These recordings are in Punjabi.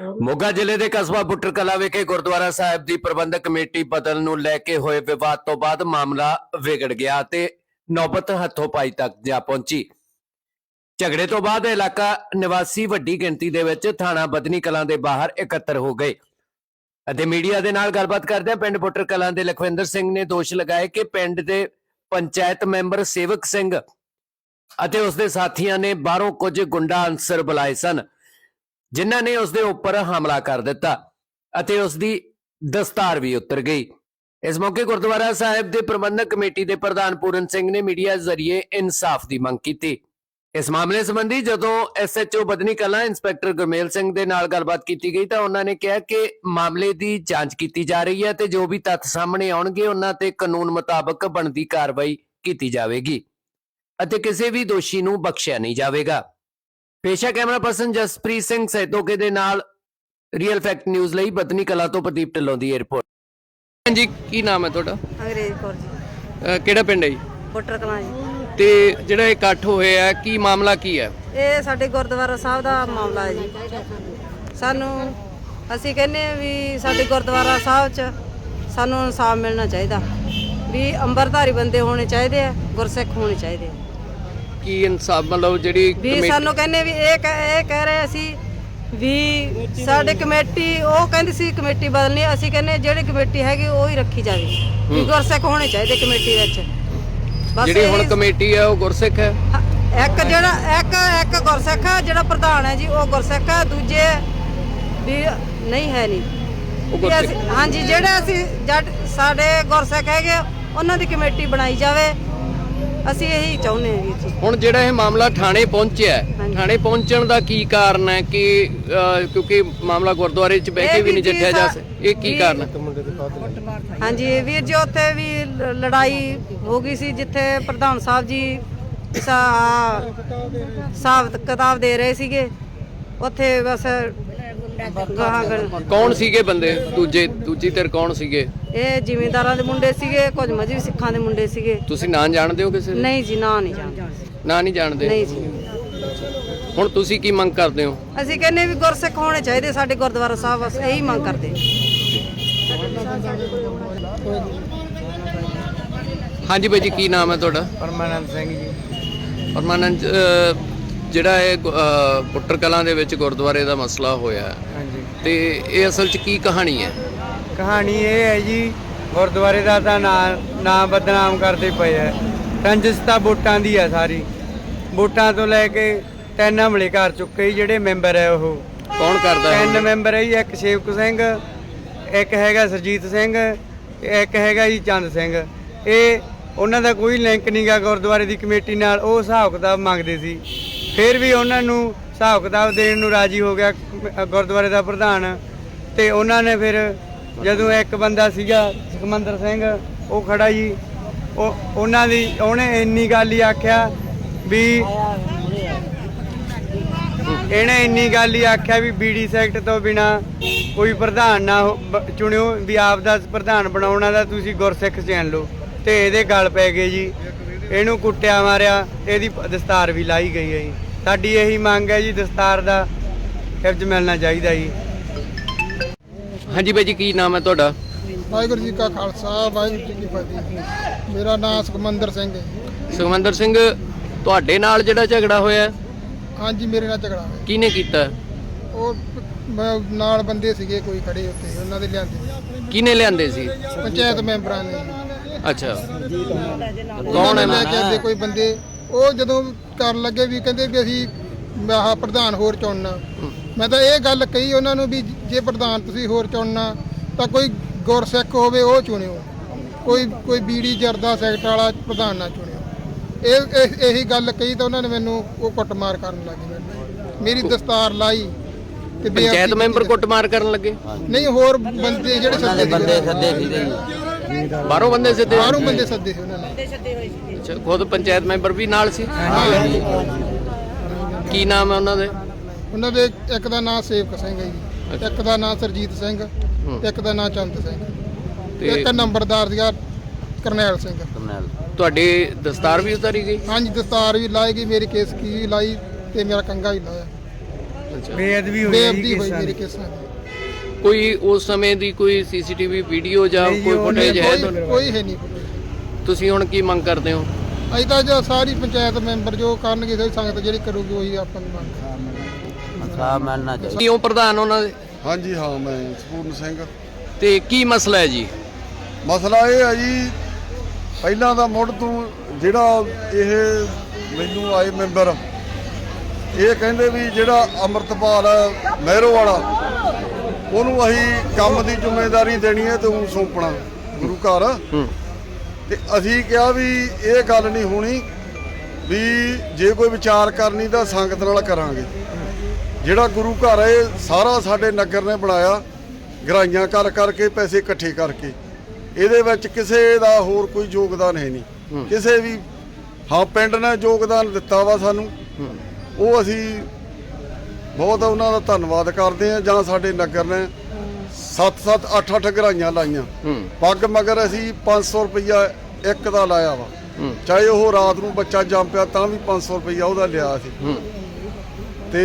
ਮੋਗਾ ਜ਼ਿਲ੍ਹੇ ਦੇ ਕਸਬਾ ਬੁੱਟਰ ਕਲਾ ਵਿਖੇ ਗੁਰਦੁਆਰਾ ਸਾਹਿਬ ਦੀ ਪ੍ਰਬੰਧਕ ਕਮੇਟੀ ਬਦਲ ਨੂੰ ਲੈ ਕੇ ਹੋਏ ਵਿਵਾਦ ਤੋਂ ਬਾਅਦ ਮਾਮਲਾ ਵਿਗੜ ਗਿਆ ਤੇ ਨੌਬਤ ਹੱਥੋਂ ਪਾਈ ਤੱਕ ਜਾ ਪਹੁੰਚੀ। ਝਗੜੇ ਤੋਂ ਬਾਅਦ ਇਲਾਕਾ ਨਿਵਾਸੀ ਵੱਡੀ ਗਿਣਤੀ ਦੇ ਵਿੱਚ ਥਾਣਾ ਬਦਨੀ ਕਲਾਂ ਦੇ ਬਾਹਰ ਇਕੱਤਰ ਹੋ ਗਏ। ਅਤੇ ਮੀਡੀਆ ਦੇ ਨਾਲ ਗੱਲਬਾਤ ਕਰਦਿਆਂ ਪਿੰਡ ਬੁੱਟਰ ਕਲਾਂ ਦੇ ਲਖਵਿੰਦਰ ਸਿੰਘ ਨੇ ਦੋਸ਼ ਲਗਾਏ ਕਿ ਪਿੰਡ ਦੇ ਪੰਚਾਇਤ ਮੈਂਬਰ ਸੇਵਕ ਸਿੰਘ ਅਤੇ ਉਸ ਦੇ ਸਾਥੀਆਂ ਨੇ ਬਾਹਰੋਂ ਕੁਝ ਗੁੰਡਾ ਅਨਸਰ ਬੁਲਾਏ ਸਨ। ਜਿਨ੍ਹਾਂ ਨੇ ਉਸ ਦੇ ਉੱਪਰ ਹਮਲਾ ਕਰ ਦਿੱਤਾ ਅਤੇ ਉਸ ਦੀ ਦਸਤਾਰ ਵੀ ਉਤਰ ਗਈ। ਇਸ ਮੌਕੇ ਗੁਰਦੁਆਰਾ ਸਾਹਿਬ ਦੇ ਪ੍ਰਬੰਧਕ ਕਮੇਟੀ ਦੇ ਪ੍ਰਧਾਨ ਪੂਰਨ ਸਿੰਘ ਨੇ ਮੀਡੀਆ ਜ਼ਰੀਏ ਇਨਸਾਫ ਦੀ ਮੰਗ ਕੀਤੀ। ਇਸ ਮਾਮਲੇ ਸੰਬੰਧੀ ਜਦੋਂ ਐਸਐਚਓ ਬਦਨੀ ਕਲਾਂ ਇੰਸਪੈਕਟਰ ਗੁਰਮੇਲ ਸਿੰਘ ਦੇ ਨਾਲ ਗੱਲਬਾਤ ਕੀਤੀ ਗਈ ਤਾਂ ਉਹਨਾਂ ਨੇ ਕਿਹਾ ਕਿ ਮਾਮਲੇ ਦੀ ਜਾਂਚ ਕੀਤੀ ਜਾ ਰਹੀ ਹੈ ਤੇ ਜੋ ਵੀ ਤੱਥ ਸਾਹਮਣੇ ਆਉਣਗੇ, ਉਹਨਾਂ ਤੇ ਕਾਨੂੰਨ ਮੁਤਾਬਕ ਬਣਦੀ ਕਾਰਵਾਈ ਕੀਤੀ ਜਾਵੇਗੀ ਅਤੇ ਕਿਸੇ ਵੀ ਦੋਸ਼ੀ ਨੂੰ ਬਖਸ਼ਿਆ ਨਹੀਂ ਜਾਵੇਗਾ। ਪੇਸ਼ਾ ਕੈਮਰਾ ਪਰਸਨ ਜਸਪ੍ਰੀਤ ਸਿੰਘ ਸੈਦੋਕੇ ਦੇ ਨਾਲ ਰੀਅਲ ਫੈਕਟ ਨਿਊਜ਼ ਲਈ ਬਦਨੀ ਕਲਾ ਤੋਂ ਪ੍ਰਦੀਪ ਢਿੱਲੋਂ ਦੀ ਰਿਪੋਰਟ ਜੀ ਕੀ ਨਾਮ ਹੈ ਤੁਹਾਡਾ? ਅੰਗਰੇਜ਼ ਕੌਰ ਜੀ। ਅਹ ਕਿਹੜਾ ਪਿੰਡ ਹੈ ਜੀ? ਬੁੱਟਰ ਕਲਾਂ ਜੀ। ਤੇ ਜਿਹੜਾ ਇਹ ਇਕੱਠ ਹੋਇਆ ਹੈ ਕੀ ਮਾਮਲਾ ਕੀ ਹੈ? ਇਹ ਸਾਡੇ ਗੁਰਦੁਆਰਾ ਸਾਹਿਬ ਦਾ ਮਾਮਲਾ ਹੈ ਜੀ। ਸਾਨੂੰ ਅਸੀਂ ਕਹਿੰਦੇ ਹਾਂ ਵੀ ਸਾਡੇ ਗੁਰਦੁਆਰਾ ਸਾਹਿਬ 'ਚ ਸਾਨੂੰ ਇਨਸਾਫ ਮਿਲਣਾ ਚਾਹੀਦਾ। ਵੀ ਅੰਬਰਧਾਰੀ ਬੰਦੇ ਹੋਣੇ ਚਾਹੀਦੇ ਆ ਗੁਰਸਿੱਖ ਹੋਣੇ ਚਾਹੀਦੇ ਆ। ਕੀ ਇਨਸਾਫ ਮਤਲਬ ਜਿਹੜੀ ਵੀ ਸਾਨੂੰ ਕਹਿੰਦੇ ਵੀ ਇਹ ਕਹਿ- ਇਹ ਕਹਿ ਰਹੇ ਸੀ ਵੀ ਸਾਡੇ ਕਮੇਟੀ ਉਹ ਕਹਿੰਦੀ ਸੀ ਕਮੇਟੀ ਬਦਲਣੀ ਅਸੀਂ ਕਹਿੰਦੇ ਜਿਹੜੀ ਕਮੇਟੀ ਹੈਗੀ ਉਹ ਹੀ ਰੱਖੀ ਜਾਵੇ। ਵੀ ਗੁਰਸਿੱਖ ਹੋਣੇ ਚਾਹੀਦੇ ਕਮੇਟੀ ਵਿੱਚ। ਬਸ ਜਿਹੜੀ ਹੁਣ ਇਹੀ- ਕਮੇਟੀ ਹੈ ਉਹ ਗੁਰਸਿੱਖ ਹੈ? ਹਾਂ, ਇੱਕ ਜਿਹੜਾ ਇੱਕ ਇੱਕ ਗੁਰਸਿੱਖ ਹੈ ਜਿਹੜਾ ਪ੍ਰਧਾਨ ਹੈ ਜੀ ਉਹ ਗੁਰਸਿੱਖ ਹੈ ਦੂਜੇ ਵੀ ਨਹੀਂ ਹੈ ਨਹੀਂ। ਉਹ ਵੀ ਗੁਰਸਿੱਖ। ਅਸੀਂ- ਹਾਂਜੀ ਜਿਹੜੇ ਅਸੀਂ ਜੱਟ ਸਾਡੇ ਗੁਰਸਿੱਖ ਹੈਗੇ ਉਹਨਾਂ ਦੀ ਕਮੇਟੀ ਬਣਾਈ ਜਾਵੇ। ਅਸੀਂ ਇਹੀ ਚਾਹੁੰਦੇ ਹਾਂ ਵੀਰ ਜੀ ਹੁਣ ਜਿਹੜਾ ਇਹ ਮਾਮਲਾ ਥਾਣੇ ਪਹੁੰਚਿਆ ਹੈ, ਹਾਂਜੀ। ਥਾਣੇ ਪਹੁੰਚਣ ਦਾ ਕੀ ਕਾਰਨ ਹੈ ਕਿ ਅਹ, ਕਿਉਂਕਿ ਮਾਮਲਾ ਗੁਰਦੁਆਰੇ 'ਚ ਬਹਿ ਕੇ ਇਹ ਵੀ ਨਹੀਂ ਵੀ ਜੀ ਜੱਠਿਆ ਜਾ ਸਕ ਇਹ ਕੀ ਕਾਰਨ ਹੈ? ਹਾਂਜੀ ਵੀਰ ਜੀ ਉੱਥੇ ਵੀ ਲ- ਲੜਾਈ ਹੋ ਗਈ ਸੀ ਜਿੱਥੇ ਪ੍ਰਧਾਨ ਸਾਹਿਬ ਜੀ ਸਾ- ਹਿਸਾਬ ਕਿਤਾਬ ਦੇ ਰਹੇ ਸੀਗੇ। ਉੱਥੇ ਬਸ ਗਾਹਾਂ ਗਣ- ਕੌਣ ਸੀਗੇ ਬੰਦੇ? ਦੂਜੇ ਦੂਜੀ ਧਿਰ ਕੌਣ ਸੀਗੇ? ਇਹ ਜ਼ਿਮੀਂਦਾਰਾਂ ਦੇ ਮੁੰਡੇ ਸੀਗੇ ਕੁਝ ਮਜਬੀ ਸਿੱਖਾਂ ਦੇ ਮੁੰਡੇ ਸੀਗੇ। ਤੁਸੀਂ ਨਾਂ ਜਾਣਦੇ ਹੋ ਕਿਸੇ ਦੇ? ਨਹੀਂ ਜੀ ਨਾ ਨਹੀਂ ਜਾਣਦੇ। ਨਾਂ ਨਹੀਂ ਜਾਣਦੇ? ਨਹੀਂ ਜੀ। ਹੁਣ ਤੁਸੀਂ ਕੀ ਮੰਗ ਕਰਦੇ ਹੋ? ਅਸੀਂ ਕਹਿੰਨੇ ਵੀ ਗੁਰਸਿੱਖ ਹੋਣੇ ਚਾਹੀਦੇ ਸਾਡੇ ਗੁਰਦੁਆਰਾ ਸਾਹਿਬ ਬਸ ਇਹੀ ਮੰਗ ਕਰਦੇ ਹਾਂਜੀ ਬਾਈ ਜੀ ਕੀ ਨਾਮ ਹੈ ਤੁਹਾਡਾ? ਪਰਮਾਨੰਦ ਸਿੰਘ ਜੀ। ਪਰਮਾਨੰਦ ਅਹ, ਜਿਹੜਾ ਇਹ ਗੁ- ਅਹ, ਪੁੱਟਰ ਕਲਾਂ ਦੇ ਵਿੱਚ ਗੁਰਦੁਆਰੇ ਦਾ ਮਸਲਾ ਹੋਇਆ ਹੈ, ਹਾਂਜੀ। ਤੇ ਇਹ ਅਸਲ 'ਚ ਕੀ ਕਹਾਣੀ ਹੈ? ਕਹਾਣੀ ਇਹ ਹੈ ਜੀ ਗੁਰਦੁਆਰੇ ਦਾ ਤਾਂ ਨਾਂ ਨਾਂ ਬਦਨਾਮ ਕਰਦੇ ਪਏ ਐ ਰੰਜਿਸ਼ ਤਾਂ ਵੋਟਾਂ ਦੀ ਹੈ ਸਾਰੀ। ਵੋਟਾਂ ਤੋਂ ਲੈ ਕੇ ਤਿੰਨ ਹਮਲੇ ਕਰ ਚੁੱਕੇ ਜਿਹੜੇ ਮੈਂਬਰ ਹੈ ਉਹ। ਕੌਣ ਕਰਦਾ ਹੈ ਤਿੰਨ ਮੈਂਬਰ ਹੈ ਜੀ ਇੱਕ ਸੇਵਕ ਸਿੰਘ ਇੱਕ ਹੈਗਾ ਸਰਜੀਤ ਸਿੰਘ ਇੱਕ ਹੈਗਾ ਜੀ ਚੰਦ ਸਿੰਘ। ਇਹ ਉਹਨਾਂ ਦਾ ਕੋਈ ਲਿੰਕ ਨਹੀਂਗਾ ਗੁਰਦੁਆਰੇ ਦੀ ਕਮੇਟੀ ਨਾਲ ਉਹ ਹਿਸਾਬ ਕਿਤਾਬ ਮੰਗਦੇ ਸੀ। ਫਿਰ ਵੀ ਉਹਨਾਂ ਨੂੰ ਹਿਸਾਬ ਕਿਤਾਬ ਦੇਣ ਨੂੰ ਰਾਜੀ ਹੋ ਗਿਆ ਗੁਰਦੁਆਰੇ ਦਾ ਪ੍ਰਧਾਨ। ਤੇ ਉਹਨਾਂ ਨੇ ਫਿਰ ਜਦੋਂ ਇੱਕ ਬੰਦਾ ਸੀਗਾ ਸੁਖਮੰਦਰ ਸਿੰਘ, ਉਹ ਖੜਾ ਜੀ। ਉਹ ਉਹਨਾਂ ਦੀ, ਉਹਨੇ ਇੰਨੀ ਗੱਲ ਹੀ ਆਖਿਆ ਵੀ ਇਹਨੇ ਇੰਨੀ ਗੱਲ ਹੀ ਆਖਿਆ ਵੀ ਬੀਡੀ ਸੈਕਟ ਤੋਂ ਬਿਨਾ ਕੋਈ ਪ੍ਰਧਾਨ ਨਾ ਹੋ- ਬ- ਚੁਣਿਓ ਵੀ ਆਪ ਦਾ ਪ੍ਰਧਾਨ ਬਣਾਉਣਾ ਦਾ ਤੁਸੀਂ ਗੁਰਸਿੱਖ ਚੈਨ ਲਓ। ਤੇ ਇਹਦੇ ਗੱਲ ਪੈ ਗਏ ਜੀ। ਇਹਨੂੰ ਕੁੱਟਿਆ ਮਾਰਿਆ, ਇਹਦੀ ਦਸਤਾਰ ਵੀ ਲਾਈ ਗਈ ਹੈ ਜੀ। ਸਾਡੀ ਇਹੀ ਮੰਗ ਹੈ ਜੀ, ਦਸਤਾਰ ਦਾ ਹਿਫਜ਼ ਮਿਲਣਾ ਚਾਹੀਦਾ ਜੀ। ਹਾਂਜੀ ਬਾਈ ਜੀ ਕੀ ਨਾਮ ਹੈ ਤੁਹਾਡਾ? ਵਾਹਿਗੁਰੂ ਜੀ ਕਾ ਖਾਲਸਾ ਵਾਹਿਗੁਰੂ ਜੀ ਕੀ ਫਤਿਹ ਮੇਰਾ ਨਾਮ ਸੁਖਮੰਦਰ ਸਿੰਘ ਹੈ। ਸੁਖਮੰਦਰ ਸਿੰਘ ਤੁਹਾਡੇ ਨਾਲ ਜਿਹੜਾ ਝਗੜਾ ਹੋਇਆ ਹਾਂਜੀ ਮੇਰੇ ਨਾਲ ਝਗੜਾ ਹੋਇਆ। ਕਿਹਨੇ ਕੀਤਾ? ਉਹ ਮੈਂ ਨਾਲ ਬੰਦੇ ਸੀਗੇ ਕੋਈ ਖੜੇ ਉੱਤੇ ਉਹਨਾਂ ਦੇ ਲਿਆਂਦੇ। ਕਿਹਨੇ ਲਿਆਂਦੇ ਸੀ? ਪੰਚਾਇਤ ਮੈਂਬਰਾਂ ਨੇ। ਅੱਛਾ। ਕੌਣ ਹੈ ਲੈ ਕੇ ਆਂਦੇ ਕੋਈ ਬੰਦੇ। ਉਹ ਜਦੋਂ ਕਰਨ ਲੱਗੇ ਵੀ ਕਹਿੰਦੇ ਵੀ ਅਸੀਂ ਆਹ ਪ੍ਰਧਾਨ ਹੋਰ ਚੁਣਨਾ। ਮੈਂ ਤਾਂ ਇਹ ਗੱਲ ਕਹੀ ਉਹਨਾਂ ਨੂੰ ਵੀ ਜੇ ਪ੍ਰਧਾਨ ਤੁਸੀਂ ਹੋਰ ਚੁਣਨਾ ਤਾਂ ਕੋਈ ਗੁਰਸਿੱਖ ਹੋਵੇ ਉਹ ਚੁਣਿਓ। ਕੋਈ ਕੋਈ ਬੀੜੀ ਜਰਦਾ ਸੈਕਟ ਵਾਲਾ ਪ੍ਰਧਾਨ ਨਾ ਚੁਣਿਓ। ਇਹ ਇਹ- ਗੱਲ ਕਹੀ ਤਾਂ ਉਹਨਾਂ ਨੇ ਮੈਨੂੰ ਉਹ ਕੁੱਟਮਾਰ ਕਰਨ ਲੱਗੇ ਮੈਨੂੰ। ਮੇਰੀ ਦਸਤਾਰ ਲਾਈ ਤੇ ਪੰਚਾਇਤ। ਮੈਂਬਰ ਕੁੱਟਮਾਰ ਕਰਨ ਲੱਗੇ? ਨਹੀਂ ਹੋਰ ਬੰਦੇ ਜਿਹੜੇ ਸੱਦੇ ਬੰਦੇ ਸੱਦੇ ਬਾਹਰੋਂ ਬੰਦੇ ਸਿੱਧੇ ਬਾਹਰੋਂ ਬੰਦੇ ਸੱਦੇ ਸੀ ਉਹਨਾਂ ਨੇ। ਅੱਛਾ ਖੁਦ ਪੰਚਾਇਤ ਮੈਂਬਰ ਵੀ ਨਾਲ ਸੀ? ਕੀ ਨਾਮ ਹੈ ਉਹਨਾਂ ਦੇ? ਉਹਨਾਂ ਦੇ ਇੱਕ ਦਾ ਨਾਮ ਸੇਵਕ ਸਿੰਘ ਹੈ ਜੀ ਇੱਕ ਦਾ ਨਾਮ ਸਰਜੀਤ ਸਿੰਘ ਤੇ ਇੱਕ ਦਾ ਨਾਮ ਚੰਦ ਸਿੰਘ ਤੇ ਇੱਕ ਨੰਬਰਦਾਰ ਸੀਗਾ ਕਰਨੈਲ ਸਿੰਘ। ਤੁਹਾਡੀ ਦਸਤਾਰ ਵੀ ਉਤਾਰੀ ਗਈ? ਹਾਂਜੀ ਦਸਤਾਰ ਵੀ ਲਾਈ ਗਈ ਮੇਰੀ ਕੇਸ ਕੀ ਵੀ ਲਾਈ ਤੇ ਮੇਰਾ ਕੰਗਾ ਵੀ ਲਾਇਆ। ਅੱਛਾ। ਬੇਅਦਬੀ ਹੋਈ ਬੇਅਦਬੀ ਹੋਈ ਮੇਰੇ। ਕੇਸਾਂ ਦੀ। ਕੋਈ ਉਸ ਸਮੇਂ ਦੀ ਕੋਈ ਸੀਸੀਟੀਵੀ ਵੀਡੀਓ ਜਾਂ ਕੋਈ ਫੁਟੇਜ ਹੈ ਕੋਈ ਹੈ ਨਹੀਂ ਤੁਸੀਂ ਹੁਣ ਕੀ ਮੰਗ ਕਰਦੇ ਹੋ? ਅਸੀਂ ਤਾਂ ਜੋ ਸਾਰੀ ਪੰਚਾਇਤ ਮੈਂਬਰ ਜੋ ਕਰਨਗੇ ਸਾਰੀ ਸੰਗਤ ਜਿਹੜੀ ਕਰੂਗੀ ਉਹੀ ਆਪਾਂ ਨੂੰ ਮੰਗ ਕਿਉਂ ਪ੍ਰਧਾਨ ਉਹਨਾਂ ਦੇ? ਹਾਂਜੀ ਹਾਂ ਮੈਂ ਸਪੂਰਨ ਸਿੰਘ। ਤੇ ਕੀ ਮਸਲਾ ਹੈ ਜੀ? ਮਸਲਾ ਇਹ ਹੈ ਜੀ ਪਹਿਲਾਂ ਦਾ ਮੁੱਢ ਤੋਂ ਜਿਹੜਾ ਇਹ ਮੈਨੂੰ ਆਏ ਮੈਂਬਰ ਇਹ ਕਹਿੰਦੇ ਵੀ ਜਿਹੜਾ ਅਮਰਤਪਾਲ ਮਹਿਰੋ ਵਾਲਾ ਉਹਨੂੰ ਅਸੀਂ ਕੰਮ ਦੀ ਜ਼ਿੰਮੇਵਾਰੀ ਦੇਣੀ ਹੈ ਤੇ ਉਹ ਸੌਂਪਣਾ ਗੁਰੂ ਘਰ। ਹੂੰ। ਤੇ ਅਸੀਂ ਕਿਹਾ ਵੀ ਇਹ ਗੱਲ ਨਹੀਂ ਹੋਣੀ ਵੀ ਜੇ ਕੋਈ ਵਿਚਾਰ ਕਰਨੀ ਤਾਂ ਸੰਗਤ ਨਾਲ ਕਰਾਂਗੇ। ਜਿਹੜਾ ਗੁਰੂ ਘਰ ਹੈ ਸਾਰਾ ਸਾਡੇ ਨਗਰ ਨੇ ਬਣਾਇਆ ਗਰਾਈਆਂ ਕਰ ਕਰਕੇ ਪੈਸੇ ਇਕੱਠੇ ਕਰਕੇ। ਇਹਦੇ ਵਿੱਚ ਕਿਸੇ ਦਾ ਹੋਰ ਕੋਈ ਯੋਗਦਾਨ ਹੈ ਨਹੀਂ। ਕਿਸੇ ਵੀ ਹਾਂ ਪਿੰਡ ਨੇ ਯੋਗਦਾਨ ਦਿੱਤਾ ਵਾ ਸਾਨੂੰ। ਉਹ ਅਸੀਂ ਬਹੁਤ ਉਹਨਾਂ ਦਾ ਧੰਨਵਾਦ ਕਰਦੇ ਆ ਜਾਂ ਸਾਡੇ ਨਗਰ ਨੇ 7-7 8-8 ਗਰਾਈਆਂ ਲਾਈਆਂ। ਪੱਗ ਮਗਰ ਅਸੀਂ 500 ਰੁਪਈਆ ਇੱਕ ਦਾ ਲਾਇਆ ਵਾ। ਚਾਹੇ ਉਹ ਰਾਤ ਨੂੰ ਬੱਚਾ ਜੰਮ ਪਿਆ ਤਾਂ ਵੀ 500 ਰੁਪਈਆ ਉਹਦਾ ਲਿਆ ਸੀ। ਤੇ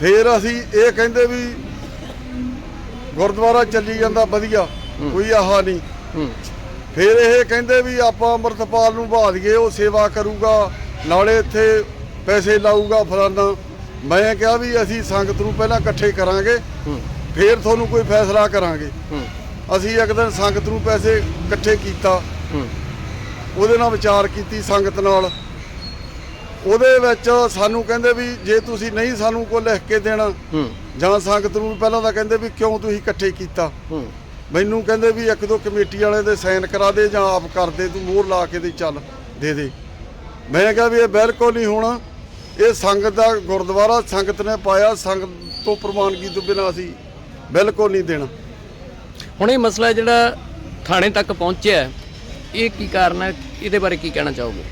ਫਿਰ ਅਸੀਂ ਇਹ ਕਹਿੰਦੇ ਵੀ ਗੁਰਦੁਆਰਾ ਚੱਲੀ ਜਾਂਦਾ ਵਧੀਆ ਕੋਈ ਆਹਾ ਨਹੀਂ। ਫਿਰ ਇਹ ਕਹਿੰਦੇ ਵੀ ਆਪਾਂ ਅੰਮ੍ਰਿਤਪਾਲ ਨੂੰ ਬਾਦ ਦਈਏ ਉਹ ਸੇਵਾ ਕਰੂਗਾ ਨਾਲੇ ਇੱਥੇ ਪੈਸੇ ਲਾਊਗਾ ਫਲਾਨਾ। ਮੈਂ ਕਿਹਾ ਵੀ ਅਸੀਂ ਸੰਗਤ ਨੂੰ ਪਹਿਲਾਂ ਇਕੱਠੇ ਕਰਾਂਗੇ ਫਿਰ ਤੁਹਾਨੂੰ ਕੋਈ ਫੈਸਲਾ ਕਰਾਂਗੇ। ਅਸੀਂ ਇੱਕ ਦਿਨ ਸੰਗਤ ਨੂੰ ਪੈਸੇ ਇਕੱਠੇ ਕੀਤਾ। ਉਹਦੇ ਨਾਲ ਵਿਚਾਰ ਕੀਤੀ ਸੰਗਤ ਨਾਲ। ਉਹਦੇ ਵਿੱਚ ਸਾਨੂੰ ਕਹਿੰਦੇ ਵੀ ਜੇ ਤੁਸੀਂ ਨਹੀਂ ਸਾਨੂੰ ਕੋਈ ਲਿਖ ਕੇ ਦੇਣਾ ਜਾਂ ਸੰਗਤ ਨੂੰ ਵੀ ਪਹਿਲਾਂ ਤਾਂ ਕਹਿੰਦੇ ਵੀ ਕਿਉਂ ਤੁਸੀਂ ਇਕੱਠੇ ਕੀਤਾ? ਮੈਨੂੰ ਕਹਿੰਦੇ ਵੀ ਇੱਕ ਦੋ ਕਮੇਟੀ ਵਾਲੇ ਦੇ ਸਾਈਨ ਕਰਾ ਦੇ ਜਾਂ ਆਪ ਕਰ ਦੇ ਤੂੰ ਮੋਹਰ ਲਾ ਕੇ ਦੇ ਚੱਲ ਦੇ ਦੇ। ਮੈਂ ਕਿਹਾ ਵੀ ਇਹ ਬਿਲਕੁਲ ਨਹੀਂ ਹੋਣਾ। ਇਹ ਸੰਗਤ ਦਾ ਗੁਰਦੁਆਰਾ ਸੰਗਤ ਨੇ ਪਾਇਆ ਸੰਗਤ ਤੋਂ ਪ੍ਰਵਾਨਗੀ ਤੋਂ ਬਿਨਾਂ ਅਸੀਂ ਬਿਲਕੁਲ ਨਹੀਂ ਦੇਣਾ। ਹੁਣ ਇਹ ਮਸਲਾ ਜਿਹੜਾ ਥਾਣੇ ਤੱਕ ਪਹੁੰਚਿਆ ਇਹ ਕੀ ਕਾਰਨ ਹੈ? ਇਹਦੇ ਬਾਰੇ ਕੀ ਕਹਿਣਾ ਚਾਹੋਗੇ?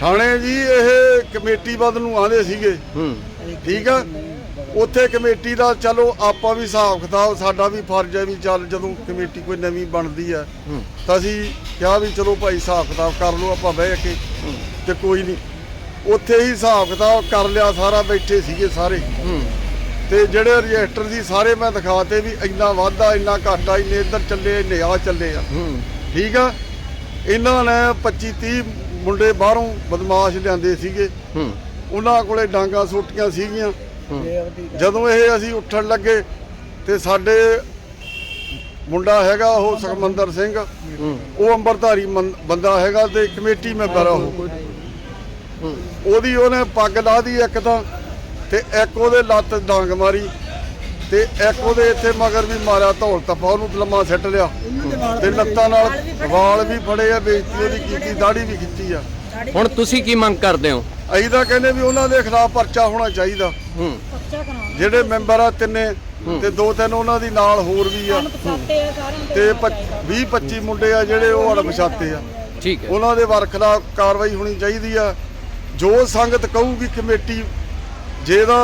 ਥਾਣੇ ਜੀ ਇਹ ਕਮੇਟੀ ਬਦਲ ਨੂੰ ਆਂਦੇ ਸੀਗੇ। ਹੂੰ। ਠੀਕ ਆ? ਉੱਥੇ ਕਮੇਟੀ ਦਾ ਚਲੋ ਆਪਾਂ ਵੀ ਹਿਸਾਬ ਕਿਤਾਬ ਸਾਡਾ ਵੀ ਫਰਜ਼ ਹੈ ਵੀ ਚੱਲ ਜਦੋਂ ਕਮੇਟੀ ਕੋਈ ਨਵੀਂ ਬਣਦੀ ਹੂੰ। ਤਾਂ ਅਸੀਂ ਕਿਹਾ ਵੀ ਚਲੋ ਭਾਈ ਹਿਸਾਬ ਕਿਤਾਬ ਕਰ ਲਓ ਆਪਾਂ ਬਹਿ ਕੇ ਤੇ ਕੋਈ ਨਹੀਂ। ਉੱਥੇ ਹੀ ਹਿਸਾਬ ਕਿਤਾਬ ਕਰ ਲਿਆ ਸਾਰਾ ਬੈਠੇ ਸੀਗੇ ਸਾਰੇ। ਤੇ ਜਿਹੜੇ ਰਜਿਸਟਰ ਸੀ ਸਾਰੇ ਮੈਂ ਦਿਖਾਤੇ ਵੀ ਇੰਨਾ ਵਾਧਾ ਇੰਨਾ ਘਾਟਾ ਇੰਨੇ ਇੱਧਰ ਚੱਲੇ ਇੰਨੇ ਆ ਚੱਲੇ ਆ। ਠੀਕ ਆ? ਇਹਨਾਂ ਨੇ 25 30 ਮੁੰਡੇ ਬਾਹਰੋਂ ਬਦਮਾਸ਼ ਲਿਆਂਦੇ ਸੀਗੇ। ਹੂੰ। ਉਹਨਾਂ ਕੋਲੇ ਡਾਂਗਾ ਸੋਟੀਆਂ ਸੀਗੀਆਂ। ਜਦੋਂ ਇਹ ਅਸੀਂ ਉੱਠਣ ਲੱਗੇ ਤੇ ਸਾਡੇ ਮੁੰਡਾ ਹੈਗਾ ਉਹ ਸੁਖਮੰਦਰ ਸਿੰਘ। ਉਹ ਅੰਬਰਧਾਰੀ ਬੰਦਾ ਹੈਗਾ ਤੇ ਕਮੇਟੀ ਮੈਂਬਰ ਆ ਉਹ। ਉਹਦੀ ਉਹਨੇ ਪੱਗ ਲਾ ਦੀ ਇੱਕ ਤਾਂ ਤੇ ਇੱਕ ਉਹਦੇ ਲੱਤ ਡਾਂਗ ਮਾਰੀ। ਤੇ ਇੱਕ ਉਹਦੇ ਇੱਥੇ ਮਗਰ ਵੀ ਮਾਰਿਆ ਧੌਲ ਤਪਾ ਉਹਨੂੰ ਲੰਮਾ ਸਿੱਟ ਲਿਆ। ਤੇ ਲੱਤਾਂ ਨਾਲ ਵਾਲ ਵੀ ਫੜੇ ਆ ਬੇਇੱਜ਼ਤੀ ਉਹਦੀ ਕੀਤੀ ਦਾੜੀ ਵੀ ਖਿੱਚੀ ਆ। ਹੁਣ ਤੁਸੀਂ ਕੀ ਮੰਗ ਕਰਦੇ ਹੋ? ਅਸੀਂ ਤਾਂ ਕਹਿੰਦੇ ਵੀ ਉਹਨਾਂ ਦੇ ਖਿਲਾਫ ਪਰਚਾ ਹੋਣਾ ਚਾਹੀਦਾ। ਹੂੰ। ਜਿਹੜੇ ਮੈਂਬਰ ਆ ਤਿੰਨੇ ਤੇ ਦੋ ਤਿੰਨ ਉਹਨਾਂ ਦੀ ਨਾਲ ਹੋਰ ਵੀ ਆ। ਤੇ 20 25 ਮੁੰਡੇ ਆ ਜਿਹੜੇ ਉਹ ਅਣਪਛਾਤੇ ਆ। ਠੀਕ ਹੈ। ਉਹਨਾਂ ਦੇ ਵਰ ਖਿਲਾਫ ਕਾਰਵਾਈ ਹੋਣੀ ਚਾਹੀਦੀ ਆ। ਜੋ ਸੰਗਤ ਕਹੂਗੀ ਕਮੇਟੀ ਜਿਹਦਾ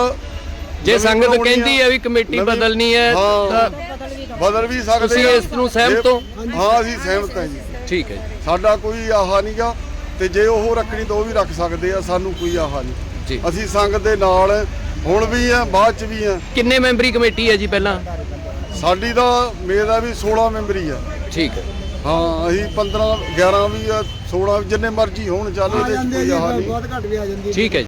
ਜੇ ਸੰਗਤ ਆ, ਕਹਿੰਦੀ ਹੈ ਵੀ ਕਮੇਟੀ ਬਦਲਣੀ ਹੈ। ਤਾਂ ਬਦਲ ਵੀ ਸਕਦੇ ਤੁਸੀਂ ਆ। ਇਸ ਨੂੰ ਸਹਿਮਤ ਹੋ? ਜੇ- ਹਾਂ? ਅਸੀਂ ਸਹਿਮਤ ਹਾਂ ਜੀ। ਠੀਕ ਹੈ ਜੀ। ਸਾਡਾ ਕੋਈ ਆਹਾ ਨਹੀਂਗਾ ਤੇ ਜੇ ਉਹ ਰੱਖਣੀ ਤਾਂ ਉਹ ਵੀ ਰੱਖ ਸਕਦੇ ਆ ਸਾਨੂੰ ਕੋਈ ਆਹਾ ਜੀ। ਨਹੀਂ ਅਸੀਂ ਸੰਗਤ ਦੇ ਨਾਲ ਹੁਣ ਵੀ ਆ ਬਾਅਦ ਚ ਵੀ ਆ। ਕਿੰਨੇ ਮੈਂਬਰੀ ਕਮੇਟੀ ਹੈ ਜੀ ਪਹਿਲਾਂ? ਸਾਡੀ ਤਾਂ ਮੇਰਾ ਵੀ 16 ਮੈਂਬਰੀ ਆ। ਠੀਕ ਹੈ। ਹਾਂ ਅਸੀਂ 15 11 ਵੀ ਆ 16 ਜਿੰਨੇ ਮਰਜ਼ੀ ਹੋਣ ਚੱਲ ਇਹਦੇ ਕੋਈ ਆਹਾ ਨਹੀਂ। ਠੀਕ ਹੈ ਜੀ।